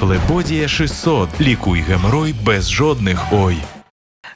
Флебодія 600. Лікуй геморой без жодних ой.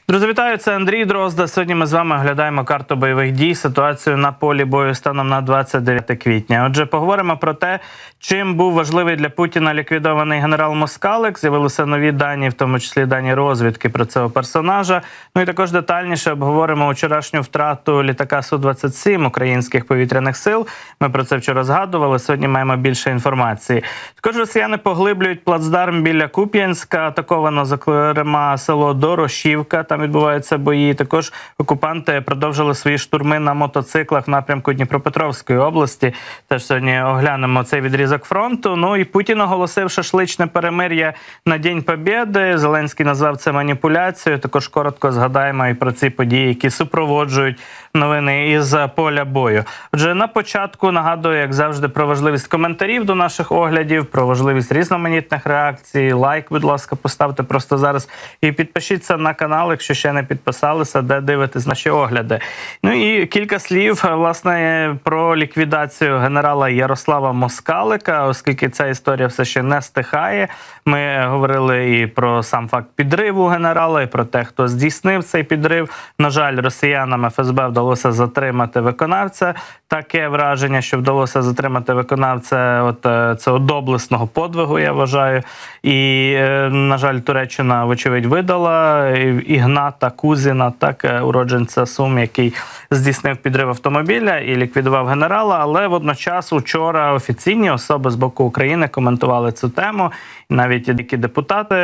Друзі, вітаю, це Андрій Дрозда. Сьогодні ми з вами оглядаємо карту бойових дій, ситуацію на полі бою станом на 29 квітня. Отже, поговоримо про те, чим був важливий для Путіна ліквідований генерал Москалик. З'явилися нові дані, в тому числі дані розвідки про цього персонажа. Ну і також детальніше обговоримо вчорашню втрату літака Су 27 українських повітряних сил. Ми про це вчора згадували. Сьогодні маємо більше інформації. Також росіяни поглиблюють плацдарм біля Куп'янська. Атаковано зокрема село Дорошівка. Там відбуваються бої. Також окупанти продовжили свої штурми на мотоциклах в напрямку Дніпропетровської області. Теж сьогодні оглянемо цей відрізок фронту. Ну і Путін оголосив шашличне перемир'я на День Побєди. Зеленський назвав це маніпуляцією. Також коротко згадаємо і про ці події, які супроводжують новини із поля бою. Отже, на початку нагадую, як завжди, про важливість коментарів до наших оглядів, про важливість різноманітних реакцій. Лайк, будь ласка, поставте просто зараз і підпишіться на канал, якщо ще не підписалися, де дивитесь наші огляди. Ну і кілька слів власне про ліквідацію генерала Ярослава Москалика, оскільки ця історія все ще не стихає. Ми говорили і про сам факт підриву генерала, і про те, хто здійснив цей підрив. На жаль, росіянам ФСБ вдалося затримати виконавця. Таке враження, що вдалося затримати виконавця от е, цього доблесного подвигу, я вважаю. І, е, на жаль, Туреччина, вочевидь, видала Ігната Кузіна, так е, уродженця Сум, який здійснив підрив автомобіля і ліквідував генерала. Але водночас учора офіційні особи з боку України коментували цю тему. Навіть деякі депутати,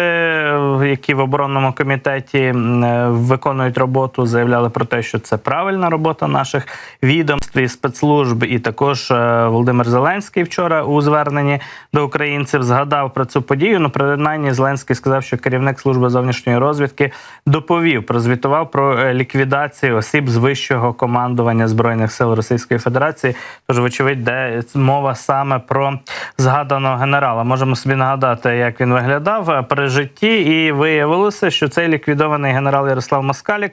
які в оборонному комітеті виконують роботу, заявляли про те, що це правильна робота наших відомств і спецслужб. І також е, Володимир Зеленський вчора у зверненні до українців згадав про цю подію. Ну, принаймні, Зеленський сказав, що керівник служби зовнішньої розвідки доповів, прозвітував про е, ліквідацію осіб з вищого командування збройних сил Російської Федерації. Тож, вочевидь, де мова саме про згаданого генерала. Можемо собі нагадати, як він виглядав е, при житті, і виявилося, що цей ліквідований генерал Ярослав Москалік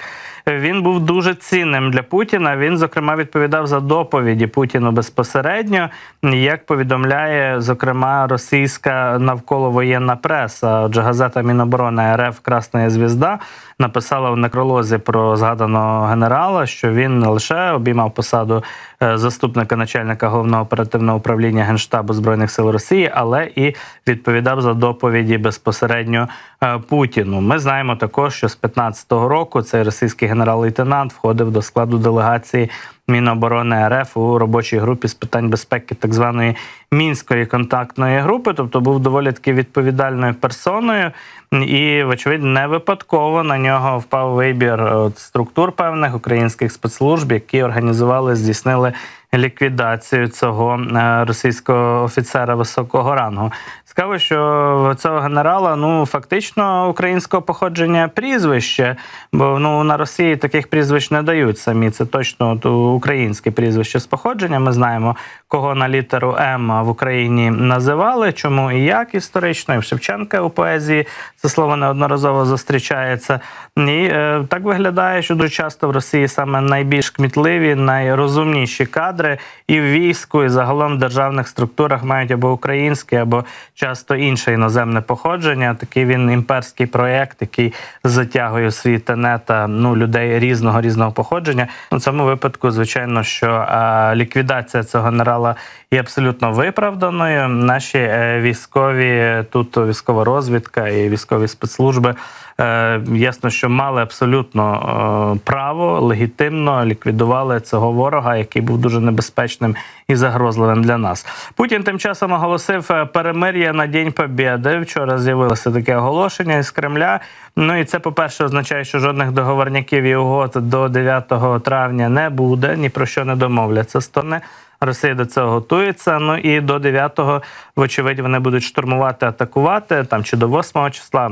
е, він був дуже цінним для Путіна. Він, зокрема, відповідав за доповіді Путіну безпосередньо, як повідомляє зокрема російська навколовоєнна преса. Отже, газета Міноборони РФ Красна Звізда написала в некролозі про згаданого генерала, що він не лише обіймав посаду заступника начальника головного оперативного управління генштабу збройних сил Росії, але і відповідав за доповіді безпосередньо е, Путіну. Ми знаємо також, що з 15-го року цей російський генерал-лейтенант входив до складу делегації. Міноборони РФ у робочій групі з питань безпеки так званої мінської контактної групи, тобто був доволі таки відповідальною персоною, і, вочевидь, не випадково на нього впав вибір структур певних українських спецслужб, які організували, здійснили ліквідацію цього е, російського офіцера високого рангу. Цікаво, що цього генерала ну фактично українського походження прізвище, бо ну на Росії таких прізвищ не дають самі. Це точно українське прізвище з походження. Ми знаємо, кого на літеру М в Україні називали, чому і як історично, і в Шевченка у поезії це слово неодноразово зустрічається. І е, так виглядає, що дуже часто в Росії саме найбільш кмітливі, найрозумніші кадри і в війську, і загалом в державних структурах мають або українське, або часто інше іноземне походження. Такий він імперський проєкт, який затягує свій тенета ну, людей різного різного походження. У цьому випадку, звичайно, що е, ліквідація цього генерала є абсолютно виправданою. Наші е, військові тут військова розвідка і військові спецслужби. Е, ясно, що мали абсолютно е, право легітимно ліквідували цього ворога, який був дуже небезпечним і загрозливим для нас. Путін тим часом оголосив е, перемир'я на День Побєди. Вчора з'явилося таке оголошення із Кремля. Ну і це, по-перше, означає, що жодних договорняків і угод до 9 травня не буде, ні про що не домовляться сторони. Росія до цього готується. Ну і до 9-го, вочевидь, вони будуть штурмувати, атакувати там чи до 8 числа.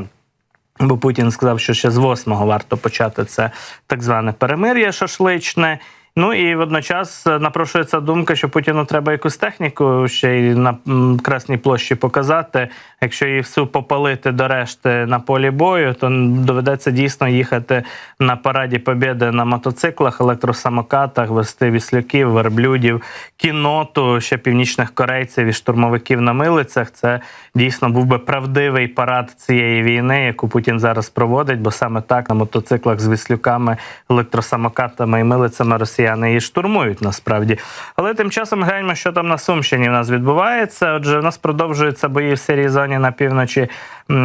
Бо Путін сказав, що ще з 8-го варто почати це так зване перемир'я шашличне. Ну і водночас е, напрошується думка, що Путіну треба якусь техніку ще й на Красній площі показати. Якщо її всю попалити до решти на полі бою, то доведеться дійсно їхати на параді Побєди на мотоциклах, електросамокатах, вести віслюків, верблюдів, кіноту ще північних корейців і штурмовиків на милицях. Це дійсно був би правдивий парад цієї війни, яку Путін зараз проводить, бо саме так на мотоциклах з віслюками, електросамокатами і милицями росіяни її штурмують насправді. Але тим часом гляньмо, що там на Сумщині в нас відбувається. Отже, в нас продовжуються бої в сірій зоні на півночі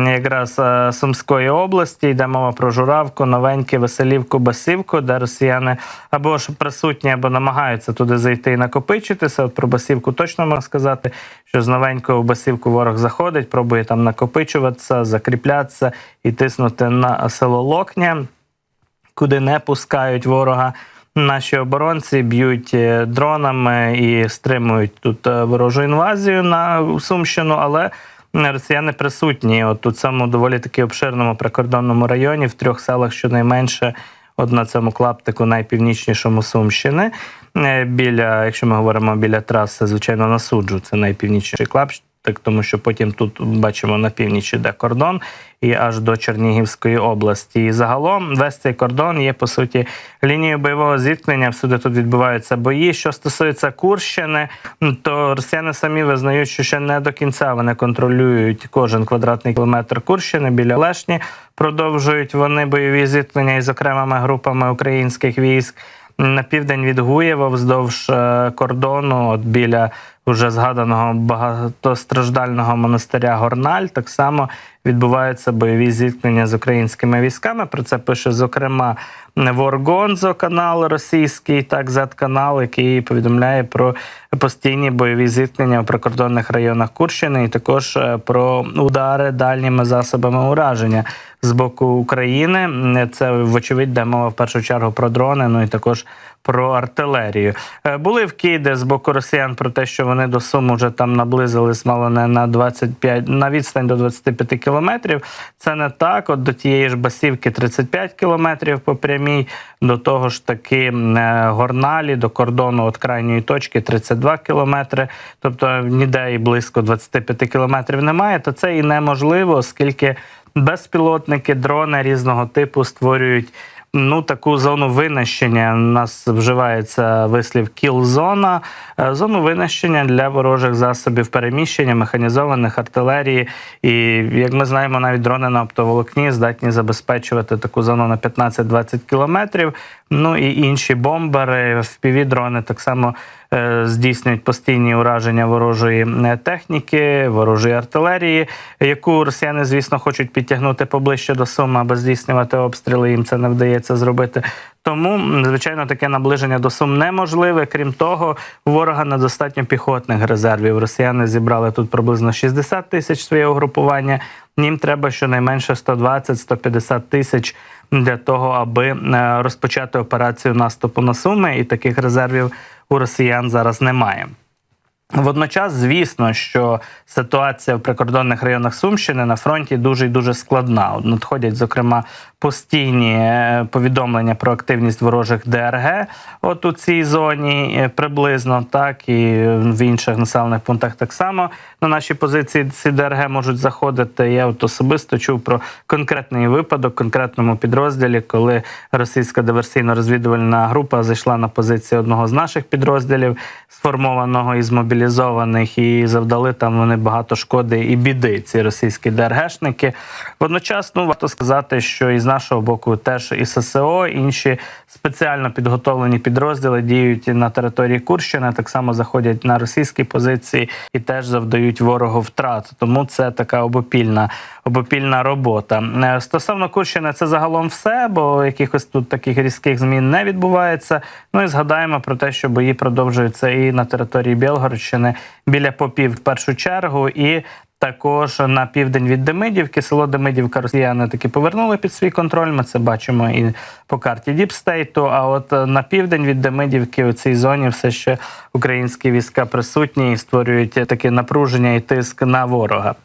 якраз е, Сумської області. Йде мова про Журавку, Новеньке, Веселівку, Басівку, де росіяни або ж присутні, або намагаються туди зайти і накопичитися. От про Басівку точно можна сказати, що з новенького в Басівку ворог заходить, пробує там накопичуватися, закріплятися і тиснути на село Локня, куди не пускають ворога. Наші оборонці б'ють е, дронами і стримують тут е, ворожу інвазію на Сумщину, але росіяни присутні. От у цьому доволі таки обширному прикордонному районі, в трьох селах щонайменше, от на цьому клаптику найпівнічнішому Сумщини. Е, Біля, якщо ми говоримо біля траси, звичайно, на суджу, це найпівнічніший клаптик, тому що потім тут бачимо на північі, де кордон, і аж до Чернігівської області. І загалом весь цей кордон є по суті лінією бойового зіткнення. Всюди тут відбуваються бої. Що стосується Курщини, то росіяни самі визнають, що ще не до кінця вони контролюють кожен квадратний кілометр Курщини біля Лешні. Продовжують вони бойові зіткнення із окремими групами українських військ. На південь від Гуєва вздовж е, кордону, от біля вже згаданого багатостраждального монастиря Горналь, так само відбуваються бойові зіткнення з українськими військами. Про це пише зокрема Воргонзо, канал російський, так Z-канал, який повідомляє про постійні бойові зіткнення у прикордонних районах Курщини, і також е, про удари дальніми засобами ураження з боку України. Це вочевидь йде мова в першу чергу про дрони, ну і також про артилерію. Е, Були вкиди з боку росіян про те, що вони до Сум вже там наблизились мало не на 25, на відстань до 25 кілометрів. Це не так. От до тієї ж басівки 35 кілометрів по прямій, до того ж таки е, горналі, до кордону от крайньої точки 32 кілометри. Тобто ніде і близько 25 кілометрів немає. То це і неможливо, оскільки безпілотники, дрони різного типу створюють. Ну, таку зону винищення у нас вживається вислів кіл-зона, е, зону винищення для ворожих засобів переміщення, механізованих артилерії. І як ми знаємо, навіть дрони на оптоволокні здатні забезпечувати таку зону на 15-20 кілометрів. Ну і інші бомбери, впівдрони так само здійснюють постійні ураження ворожої е, техніки, ворожої артилерії, яку росіяни, звісно, хочуть підтягнути поближче до Суми, аби здійснювати обстріли. Їм це не вдається зробити. Тому, звичайно, таке наближення до Сум неможливе. Крім того, у ворога недостатньо піхотних резервів. Росіяни зібрали тут приблизно 60 тисяч своє угрупування. Їм треба щонайменше 120-150 тисяч для того, аби е, розпочати операцію наступу на Суми, і таких резервів у росіян зараз немає. Водночас, звісно, що ситуація в прикордонних районах Сумщини на фронті дуже і дуже складна. Надходять, зокрема, постійні е, повідомлення про активність ворожих ДРГ, от у цій зоні е, приблизно, так і в інших населених пунктах так само на наші позиції ці ДРГ можуть заходити. Я от особисто чув про конкретний випадок, конкретному підрозділі, коли російська диверсійно-розвідувальна група зайшла на позиції одного з наших підрозділів, сформованого із мобілізованих, і завдали там вони багато шкоди і біди. Ці російські ДРГшники. Водночас, ну варто сказати, що із нашого боку теж і ССО, інші спеціально підготовлені підрозділи діють на території Курщини, так само заходять на російські позиції і теж завдають ворогу втрат. Тому це така обопільна, обопільна робота. Е, Стосовно Курщини, це загалом все, бо якихось тут таких різких змін не відбувається. Ну і згадаємо про те, що бої продовжуються і на території Білгородщини біля попів в першу чергу. і також на південь від Демидівки, село Демидівка, росіяни таки повернули під свій контроль. Ми це бачимо і по карті Діпстейту. А от е, на південь від Демидівки у цій зоні все ще українські війська присутні і створюють таке напруження і тиск на ворога.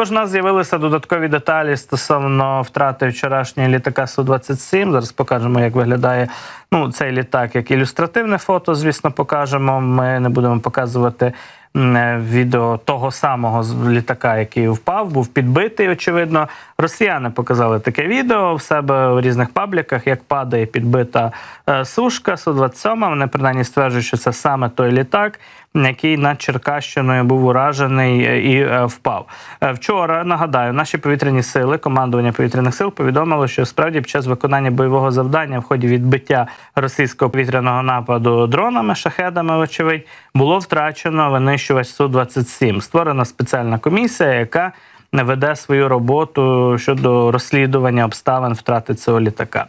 Також у нас з'явилися додаткові деталі стосовно втрати вчорашнього літака Су-27. Зараз покажемо, як виглядає ну, цей літак, як ілюстративне фото, звісно, покажемо. Ми не будемо показувати е, відео того самого літака, який впав, був підбитий. Очевидно, росіяни показали таке відео в себе в різних пабліках, як падає підбита е, сушка Су-27. Вони принаймні стверджують, що це саме той літак, який над Черкащиною був уражений е, і е, впав. Е, Вчора нагадаю, наші повітряні сили, командування повітряних сил повідомило, що справді під час виконання бойового завдання в ході відбиття російського повітряного нападу дронами, шахедами, вочевидь, було втрачено винищувач Су-27. Створена спеціальна комісія, яка не веде свою роботу щодо розслідування обставин втрати цього літака.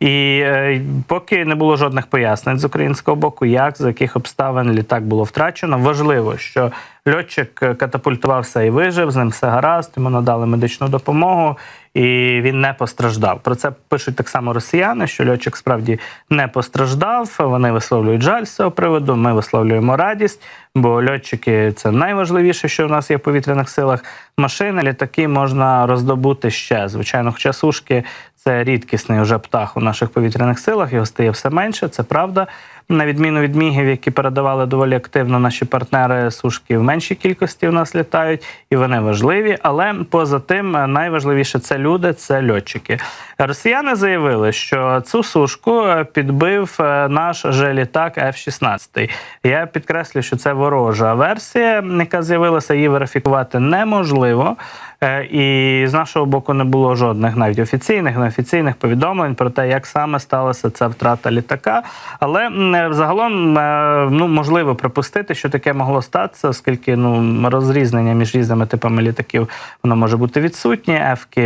І е, поки не було жодних пояснень з українського боку, як за яких обставин літак було втрачено. Важливо, що льотчик е, катапультувався і вижив, з ним все гаразд, йому надали медичну допомогу, і він не постраждав. Про це пишуть так само росіяни, що льотчик справді не постраждав. Вони висловлюють жаль з цього приводу. Ми висловлюємо радість, бо льотчики це найважливіше, що в нас є в повітряних силах. Машини, літаки можна роздобути ще. Звичайно, хоча сушки це рідкісний вже птах у наших повітряних силах. Його стає все менше. Це правда. На відміну від мігів, які передавали доволі активно наші партнери, сушки в меншій кількості в нас літають, і вони важливі. Але поза тим, е, найважливіше це люди, це льотчики. Росіяни заявили, що цю сушку е, підбив е, наш же літак F-16. Я підкреслю, що це ворожа версія, яка з'явилася, її верифікувати неможливо. Е, І з нашого боку не було жодних навіть офіційних, неофіційних повідомлень про те, як саме сталася ця втрата літака. Але е, загалом е, ну можливо припустити, що таке могло статися, оскільки ну розрізнення між різними типами літаків воно може бути відсутнє. Ефки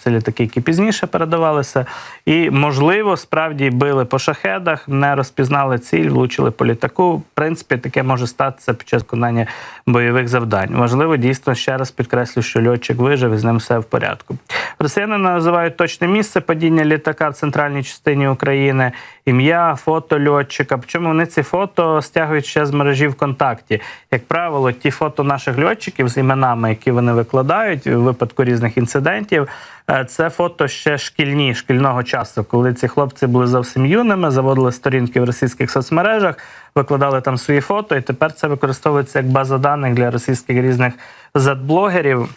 це літаки, які пізніше передавалися, і можливо справді били по шахедах, не розпізнали ціль, влучили по літаку. В принципі, таке може статися під час виконання бойових завдань. Важливо дійсно ще раз підкреслю, що льотчик вижив і з ним все в порядку. Росіяни називають точне місце падіння літака в центральній частині України, ім'я, фото льотчика. Причому вони ці фото стягують ще з мережі ВКонтакті. Як правило, ті фото наших льотчиків з іменами, які вони викладають у випадку різних інцидентів. е, Це фото ще шкільні шкільного часу, коли ці хлопці були зовсім юними, заводили сторінки в російських соцмережах, викладали там свої фото, і тепер це використовується як база даних для російських різних зет-блогерів.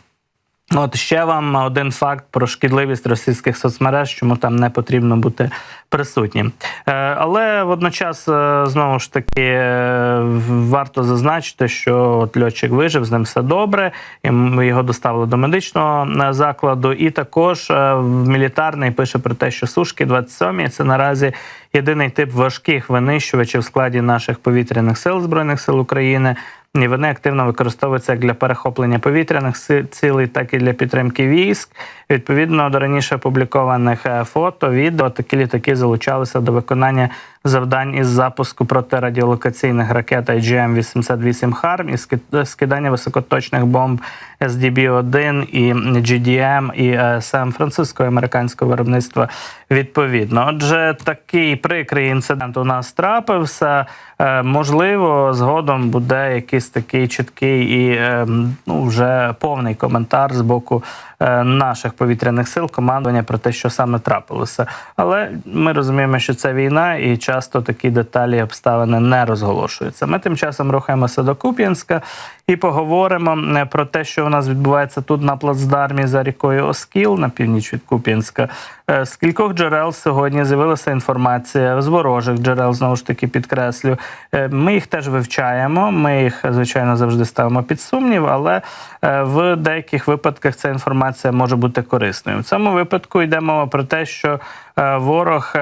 От ще вам один факт про шкідливість російських соцмереж, чому там не потрібно бути присутнім. Е, Але водночас, е, знову ж таки, е, варто зазначити, що от льотчик вижив, з ним все добре. і його доставили до медичного закладу. І також в мілітарний пише про те, що сушки 27 це наразі єдиний тип важких винищувачів в складі наших повітряних сил збройних сил України. І вони активно використовуються як для перехоплення повітряних цілей, так і для підтримки військ. Відповідно до раніше опублікованих е, фото, відео, такі літаки залучалися до виконання завдань із запуску протирадіолокаційних ракет IGM-88 HARM і ски- скидання високоточних бомб SDB-1 і GDM і е, Сан-Франциско американського виробництва відповідно. Отже, такий прикрий інцидент у нас трапився. Е, Можливо, згодом буде якийсь такий чіткий і е, ну, вже повний коментар з боку е, наших повітряних сил, командування про те, що саме трапилося. Але ми розуміємо, що це війна, і часто такі деталі і обставини не розголошуються. Ми тим часом рухаємося до Куп'янська і поговоримо е, про те, що у нас відбувається тут на плацдармі за рікою Оскіл на північ від Куп'янська. Е, З кількох джерел сьогодні з'явилася інформація з ворожих джерел, знову ж таки підкреслю. Е, Ми їх теж вивчаємо. Ми їх, звичайно, завжди ставимо під сумнів, але в деяких випадках ця інформація може бути корисною. В цьому випадку йде мова про те, що ворог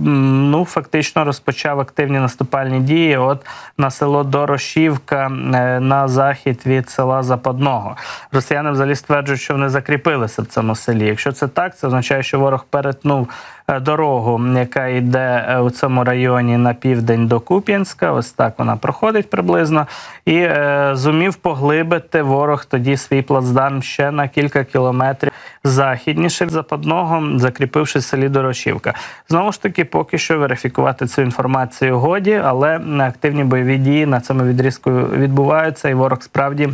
ну фактично розпочав активні наступальні дії. От на село Дорошівка на захід від села Западного. Росіяни взагалі стверджують, що вони закріпилися в цьому селі. Якщо це так, це означає, що ворог перетнув е, дорогу, яка йде е, у цьому районі на південь до Куп'янська. Ось так вона проходить приблизно, і е, зумів поглибити ворог тоді свій плацдарм ще на кілька кілометрів західніше западного, закріпивши в селі Дорошівка. Знову ж таки, поки що верифікувати цю інформацію годі, але активні бойові дії на цьому відрізку відбуваються, і ворог справді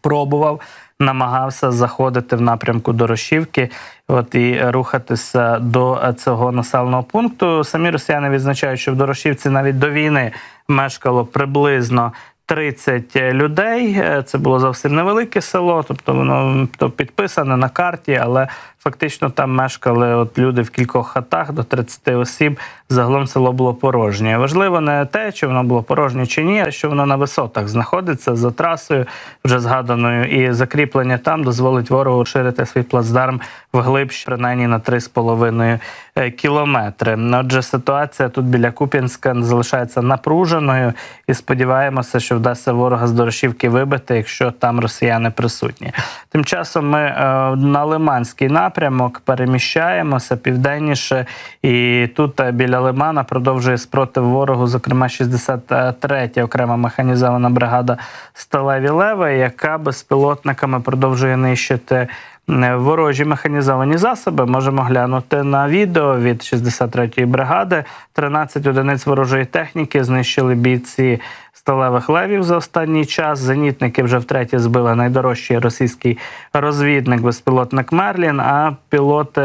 пробував намагався заходити в напрямку Дорошівки. От і рухатися до цього населеного пункту. Самі росіяни відзначають, що в Дорошівці навіть до війни мешкало приблизно 30 людей. Е, Це було зовсім невелике село, тобто воно підписане на карті, але фактично там мешкали от люди в кількох хатах до 30 осіб. Загалом село було порожнє. Важливо не те, чи воно було порожнє чи ні, а що воно на висотах знаходиться за трасою, вже згаданою, і закріплення там дозволить ворогу розширити свій плацдарм вглиб принаймні на 3,5 е, кілометри. Отже, ситуація тут біля Куп'янська залишається напруженою, і сподіваємося, що вдасться ворога з Дорошівки вибити, якщо там росіяни присутні. Тим часом ми е, на Лиманський напрямок переміщаємося південніше, і тут е, біля Лимана продовжує спротив ворогу, зокрема 63-я окрема механізована бригада Сталеві Леви, яка безпілотниками продовжує нищити. Е, Ворожі механізовані засоби можемо глянути на відео від 63-ї бригади. 13 одиниць ворожої техніки знищили бійці сталевих левів за останній час. Зенітники вже втретє збили найдорожчий російський розвідник, безпілотник Мерлін. А пілоти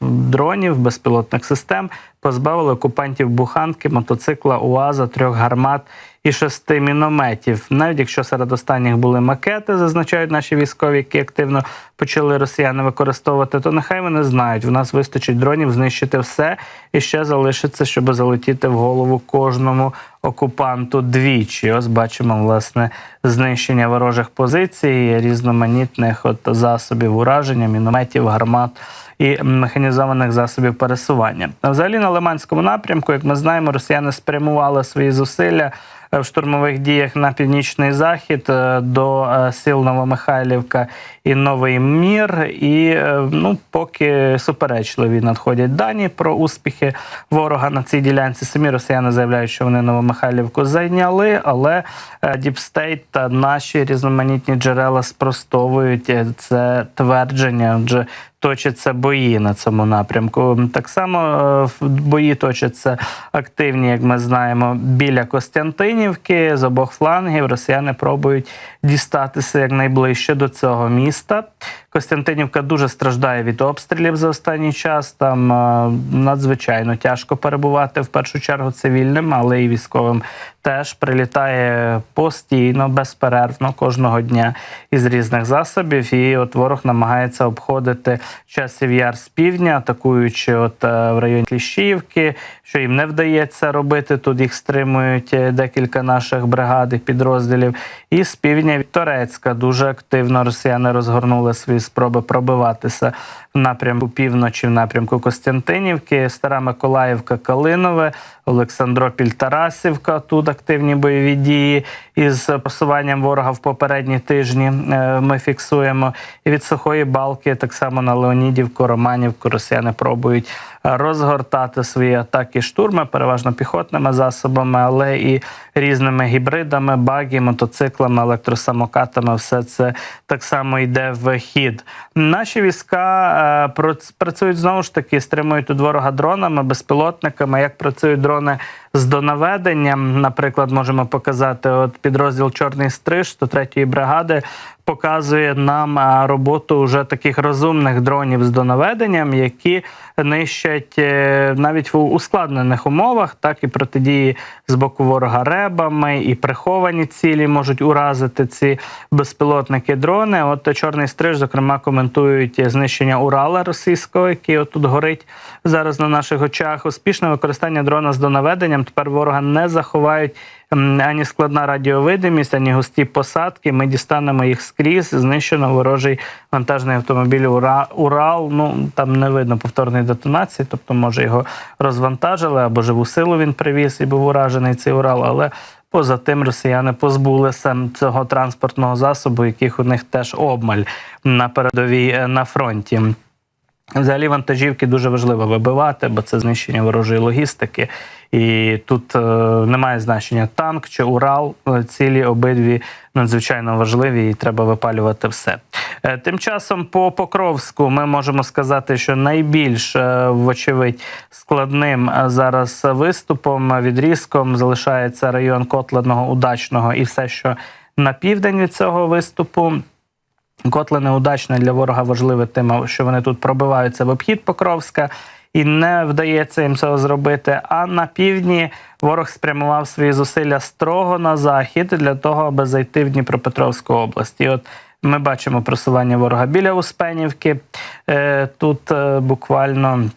дронів, безпілотних систем позбавили окупантів буханки, мотоцикла, УАЗа, трьох гармат і шести мінометів. Навіть якщо серед останніх були макети, зазначають наші військові, які активно почали росіяни використовувати, то нехай вони знають, в нас вистачить дронів знищити все і ще залишиться, щоб залетіти в голову кожному окупанту двічі. Ось бачимо власне знищення ворожих позицій, різноманітних от засобів ураження, мінометів, гармат. І механізованих засобів пересування. Взагалі на Лиманському напрямку, як ми знаємо, росіяни спрямували свої зусилля в штурмових діях на північний захід е, до е, сіл Новомихайлівка і Новий Мір. І е, ну, поки суперечливі надходять дані про успіхи ворога на цій ділянці. Самі росіяни заявляють, що вони Новомихайлівку зайняли, але Діпстейт та наші різноманітні джерела спростовують е, це твердження. Отже, точаться бої на цьому напрямку. Так само е, бої точаться активні, як ми знаємо, біля Костянтинівки з обох флангів. Росіяни пробують дістатися якнайближче до цього міста. Костянтинівка дуже страждає від обстрілів за останній час. Там е, надзвичайно тяжко перебувати в першу чергу цивільним, але і військовим теж прилітає постійно, безперервно кожного дня із різних засобів. І от ворог намагається обходити часів яр з півдня, атакуючи от е, в районі Кліщіївки, що їм не вдається робити. Тут їх стримують е, декілька наших бригад і підрозділів. І з півдня від Торецька дуже активно росіяни розгорнули свої спроби пробиватися напрямку півночі, в напрямку Костянтинівки, Стара Миколаївка, Калинове, Олександропіль, Тарасівка. Тут активні бойові дії із просуванням ворога в попередні тижні. е, Ми фіксуємо. І від сухої балки, так само на Леонідівку, Романівку, росіяни пробують розгортати свої атаки штурми, переважно піхотними засобами, але і різними гібридами, багі, мотоциклами, електросамокатами. Все це так само йде в хід. Наші війська е, працюють знову ж таки, стримують тут ворога дронами, безпілотниками. Як працюють дрони з донаведенням? Наприклад, можемо показати от підрозділ Чорний стриж 103-ї бригади. Показує нам роботу вже таких розумних дронів з донаведенням, які нищать е, навіть в ускладнених умовах, так і протидії з боку ворога ребами, і приховані цілі можуть уразити ці безпілотники дрони. От чорний стриж, зокрема, коментують знищення Урала російського, який отут горить зараз на наших очах. Успішне використання дрона з донаведенням тепер ворога не заховають. Ані складна радіовидимість, ані густі посадки. Ми дістанемо їх скрізь. Знищено ворожий вантажний автомобіль Ура- Урал. Ну там не видно повторної детонації, тобто, може, його розвантажили або живу силу він привіз і був уражений цей Урал. Але поза тим росіяни позбулися цього транспортного засобу, яких у них теж обмаль на передовій е, на фронті. Взагалі вантажівки дуже важливо вибивати, бо це знищення ворожої логістики. І тут е, немає значення танк чи Урал. Е, Цілі обидві надзвичайно важливі, і треба випалювати все. Е, Тим часом по Покровську ми можемо сказати, що найбільш, е, вочевидь, складним е, зараз виступом, е, відрізком залишається район Котленого, Удачного і все, що на південь від цього виступу. Котле неудачне для ворога важливе тим, що вони тут пробиваються в обхід Покровська. І не вдається їм цього зробити. А на півдні ворог спрямував свої зусилля строго на захід для того, аби зайти в Дніпропетровську область. І от ми бачимо просування ворога біля Успенівки. Е, Тут е, буквально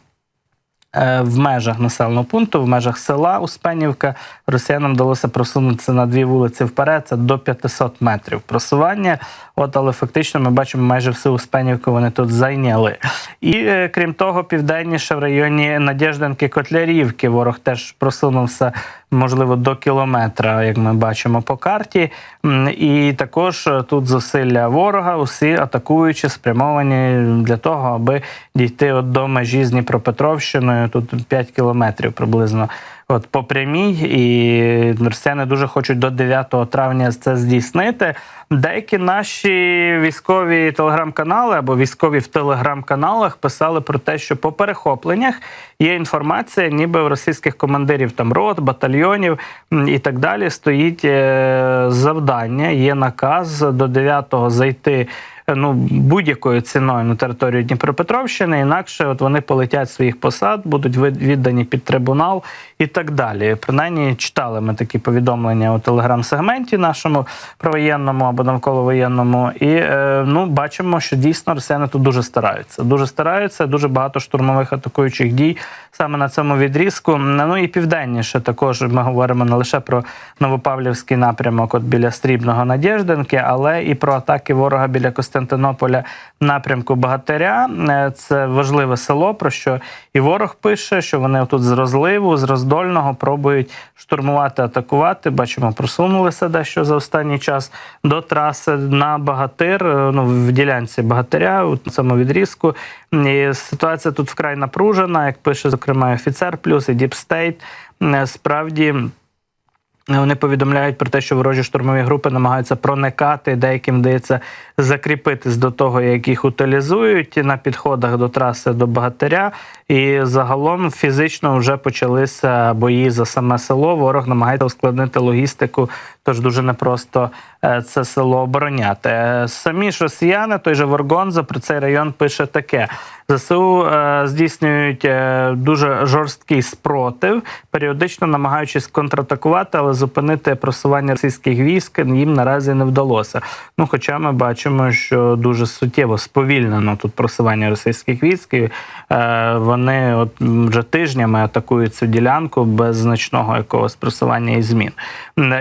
е, в межах населеного пункту, в межах села Успенівка, росіянам вдалося просунутися на дві вулиці вперед. Це до 500 метрів просування. От, але фактично ми бачимо майже всю Успенівку вони тут зайняли. І е, крім того, південніше в районі Надєждинки Котлярівки ворог теж просунувся, можливо, до кілометра, як ми бачимо по карті. І також е, тут зусилля ворога, усі атакуючі, спрямовані для того, аби дійти от до межі з Дніпропетровщиною. Тут 5 кілометрів приблизно. От по прямій, і росіяни дуже хочуть до 9 травня це здійснити. Деякі наші військові телеграм-канали або військові в телеграм-каналах писали про те, що по перехопленнях є інформація, ніби в російських командирів там рот, батальйонів і так далі стоїть е, завдання, є наказ до 9-го зайти. Ну, будь-якою ціною на територію Дніпропетровщини, інакше от вони полетять своїх посад, будуть віддані під трибунал і так далі. Принаймні читали ми такі повідомлення у телеграм-сегменті нашому провоєнному або навколовоєнному. І е, ну, бачимо, що дійсно росіяни тут дуже стараються. Дуже стараються, дуже багато штурмових атакуючих дій саме на цьому відрізку. Ну і південніше також ми говоримо не лише про Новопавлівський напрямок, от біля Стрібного Надєждинки, але і про атаки ворога біля Костянтинополя напрямку Багатиря. Е, Це важливе село, про що і ворог пише, що вони тут з розливу, з роздольного пробують штурмувати, атакувати. Бачимо, просунулися дещо за останній час до траси на Багатир, е, ну в ділянці Багатиря, у цьому відрізку. І ситуація тут вкрай напружена, як пише зокрема офіцер плюс і Діпстейт. Справді. Вони повідомляють про те, що ворожі штурмові групи намагаються проникати, деяким вдається закріпитись до того, як їх утилізують на підходах до траси до Багатиря. І загалом фізично вже почалися бої за саме село. Ворог намагається ускладнити логістику, тож дуже непросто це село обороняти. Е, Самі ж росіяни, той же Воргонза про цей район пише таке: ЗСУ е, здійснюють е, дуже жорсткий спротив, періодично намагаючись контратакувати, але зупинити просування російських військ їм наразі не вдалося. Ну, хоча ми бачимо, що дуже суттєво сповільнено тут просування російських військ. Е, вони от вже тижнями атакують цю ділянку без значного якогось просування і змін.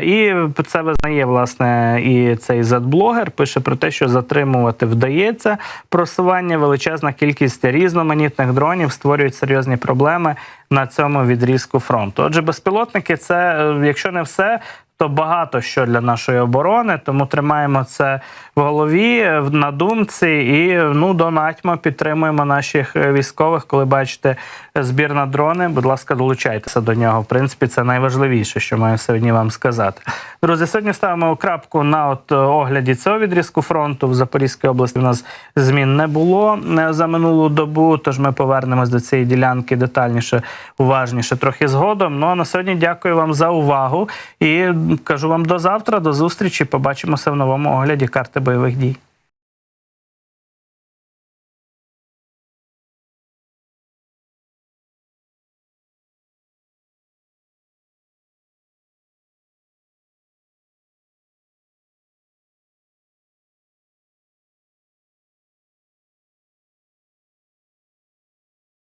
І це визнає власне і цей задблогер пише про те, що затримувати вдається просування. Величезна кількість різноманітних дронів створюють серйозні проблеми на цьому відрізку фронту. Отже, безпілотники це, е, якщо не все. То багато що для нашої оборони, тому тримаємо це в голові, на думці і ну донатьмо, підтримуємо наших е, військових. Коли бачите збір на дрони, будь ласка, долучайтеся до нього. В принципі, це найважливіше, що маю сьогодні вам сказати. Друзі, сьогодні ставимо крапку на от е, огляді цього відрізку фронту в Запорізькій області. У нас змін не було е, за минулу добу. Тож ми повернемось до цієї ділянки детальніше, уважніше, трохи згодом. Ну а на сьогодні дякую вам за увагу і кажу вам до завтра, до зустрічі. Побачимося в новому огляді карти бойових дій.